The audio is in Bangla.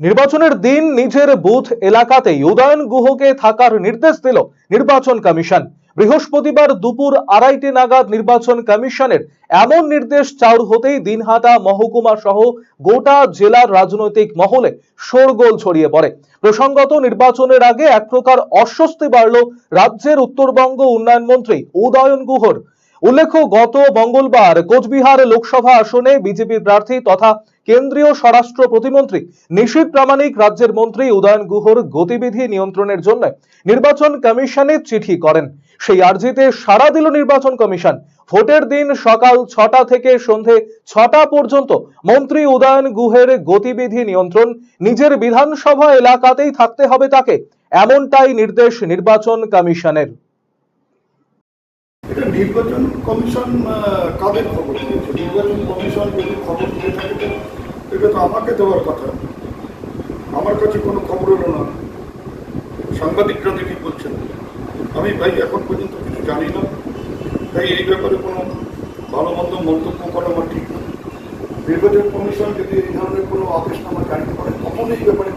নির্বাচনের দিন নিজের বুথ এলাকাতেই উদয়ন গুহকে থাকার নির্দেশ দিল নির্বাচন কমিশন। বৃহস্পতিবার দুপুর আড়াইটে নাগাদ নির্বাচন কমিশনের এমন নির্দেশ চাউর হতেই দিনহাটা মহকুমা সহ গোটা জেলার রাজনৈতিক মহলে শোরগোল ছড়িয়ে পড়ে। প্রসঙ্গত, নির্বাচনের আগে এক প্রকার অস্বস্তি বাড়ল রাজ্যের উত্তরবঙ্গ উন্নয়ন মন্ত্রী উদয়ন গুহর। উল্লেখ্য, গত মঙ্গলবার কোচবিহার লোকসভা আসনে বিজেপি প্রার্থী তথা কেন্দ্রীয় স্বরাষ্ট্র প্রতিমন্ত্রী নিশীত প্রামাণিক রাজ্যের মন্ত্রী উদয়ন গুহর গতিবিধি নিয়ন্ত্রণের জন্য নির্বাচন কমিশনে চিঠি করেন। সেই আর্জিতে সাড়া দিল নির্বাচন কমিশন। ভোটের দিন সকাল ছটা থেকে সন্ধে ছটা পর্যন্ত মন্ত্রী উদয়ন গুহের গতিবিধি নিয়ন্ত্রণ নিজের বিধানসভা এলাকাতেই থাকতে হবে তাকে। এমনটাই নির্দেশ নির্বাচন কমিশনের। এটা নির্বাচন কমিশন কাদের খবর দিয়েছে? নির্বাচন কমিশন যদি খবর দিয়ে থাকে এটা তো আমাকে দেওয়ার কথা। আমার কাছে কোনো খবর এলো না। সাংবাদিকরা দেখি বলছেন। আমি ভাই, এখন পর্যন্ত কিছু জানি না। তাই এই ব্যাপারে কোনো ভালো মন্দ মন্তব্য করা আমার ঠিক না। নির্বাচন কমিশন যদি এই ধরনের কোনো আদেশনামা জারি করে, তখন এই ব্যাপারে